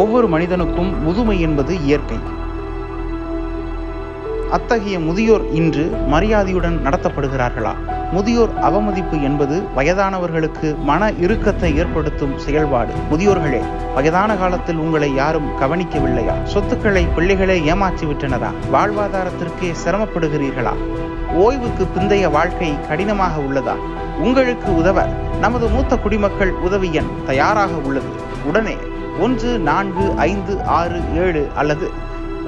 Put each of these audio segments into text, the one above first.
ஒவ்வொரு மனிதனுக்கும் முதுமை என்பது இயற்கை. அத்தகைய முதியோர் இன்று மரியாதையுடன் நடத்தப்படுகிறார்களா? முதியோர் அவமதிப்பு என்பது வயதானவர்களுக்கு மன இறுக்கத்தை ஏற்படுத்தும் செயல்பாடு. முதியோர்களே வயதான காலத்தில் உங்களை யாரும் கவனிக்கவில்லையா? சொத்துக்களை பிள்ளைகளே ஏமாற்றி விட்டனரா வாழ்வாதாரத்திற்கே சிரமப்படுகிறீர்களா? ஓய்வுக்கு பிந்தைய வாழ்க்கை கடினமாக உள்ளதா? உங்களுக்கு உதவ நமது மூத்த குடிமக்கள் உதவி எண் தயாராக உள்ளது. உடனே ஒன்று நான்கு ஐந்து ஆறு ஏழு அல்லது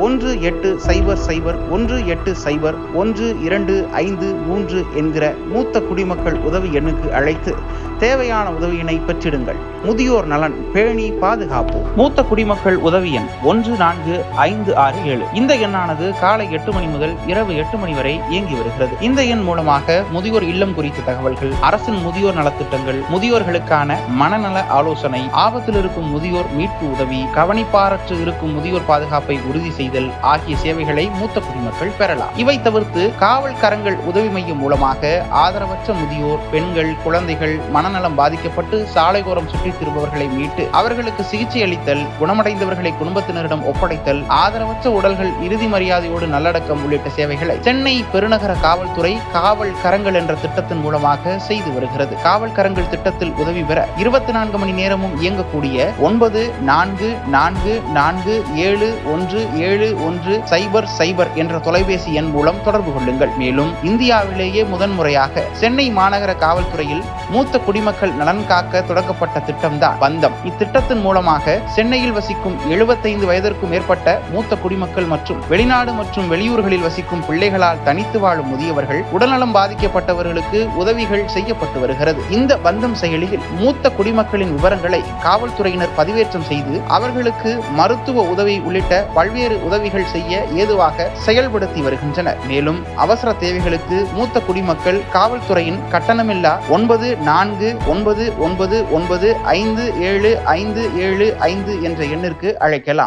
ஒன்று எட்டு சைபர் சைபர் ஒன்று எட்டு சைபர் ஒன்று இரண்டு ஐந்து மூன்று என்கிற மூத்த குடிமக்கள் உதவி எண்ணுக்கு அழைத்து தேவையான உதவியினை பெற்றிடுங்கள். முதியோர் நலன் பேணி பாதுகாப்பு. மூத்த குடிமக்கள் உதவி எண் ஒன்று நான்கு ஐந்து ஆறு ஏழு. இந்த எண்ணானது காலை எட்டு மணி முதல் இரவு எட்டு மணி வரை இயங்கி வருகிறது. இந்த எண் மூலமாக முதியோர் இல்லம் குறித்த தகவல்கள் அரசின் முதியோர் நலத்திட்டங்கள் முதியோர்களுக்கான மனநல ஆலோசனை ஆபத்தில் இருக்கும் முதியோர் மீட்பு உதவி கவனிப்பாரற்று இருக்கும் முதியோர் பாதுகாப்பை உறுதி செய்தல் ஆகிய சேவைகளை மூத்த குடிமக்கள் பெறலாம். இவை தவிர்த்து காவல் கரங்கள் உதவி மையம் மூலமாக ஆதரவற்ற முதியோர் பெண்கள் குழந்தைகள் மனநலம் பாதிக்கப்பட்டு சாலையோரம் சுற்றித் திரும்பவர்களை மீட்டு அவர்களுக்கு சிகிச்சை அளித்தல் குணமடைந்தவர்களை குடும்பத்தினரிடம் ஒப்படைத்தல் ஆதரவற்ற உடல்கள் இறுதி மரியாதையோடு நல்லடக்கம் உள்ளிட்ட சேவைகளை சென்னை பெருநகர காவல்துறை காவல் கரங்கள் என்ற திட்டத்தின் மூலமாக செய்து வருகிறது. காவல் கரங்கள் திட்டத்தில் உதவி பெற இருபத்தி நான்கு மணி நேரமும் இயங்கக்கூடிய ஒன்பது நான்கு நான்கு நான்கு ஏழு ஒன்று ஏழு ஒன்று சைபர் சைபர் என்ற தொலைபேசி எண் மூலம் தொடர்பு கொள்ளுங்கள். மேலும் இந்தியாவிலேயே முதன்முறையாக சென்னை மாநகர காவல்துறையில் மூத்த குடிமக்கள் நலன் காக்க தொடங்கப்பட்ட திட்டம்தான் பந்தம். இத்திட்டத்தின் மூலமாக சென்னையில் வசிக்கும் 75 வயதிற்கும் மேற்பட்ட மூத்த குடிமக்கள் மற்றும் வெளிநாடு மற்றும் வெளியூர்களில் வசிக்கும் பிள்ளைகளால் தனித்து வாழும் முதியவர்கள் உடல்நலம் பாதிக்கப்பட்டவர்களுக்கு உதவிகள் செய்யப்பட்டு வருகிறது. இந்த பந்தம் செயலியில் மூத்த குடிமக்களின் விவரங்களை காவல்துறையினர் பதிவேற்றம் செய்து அவர்களுக்கு மருத்துவ உதவி உள்ளிட்ட பல்வேறு உதவிகள் செய்ய ஏதுவாக செயல்படுத்தி வருகின்றனர். மேலும் அவசர தேவைகளுக்கு மூத்த குடிமக்கள் காவல்துறையின் கட்டணமில்லா ஒன்பது நான்கு ஒன்பது ஒன்பது ஒன்பது ஐந்து ஏழு ஐந்து ஏழு ஐந்து என்ற எண்ணிற்கு அழைக்கலாம்.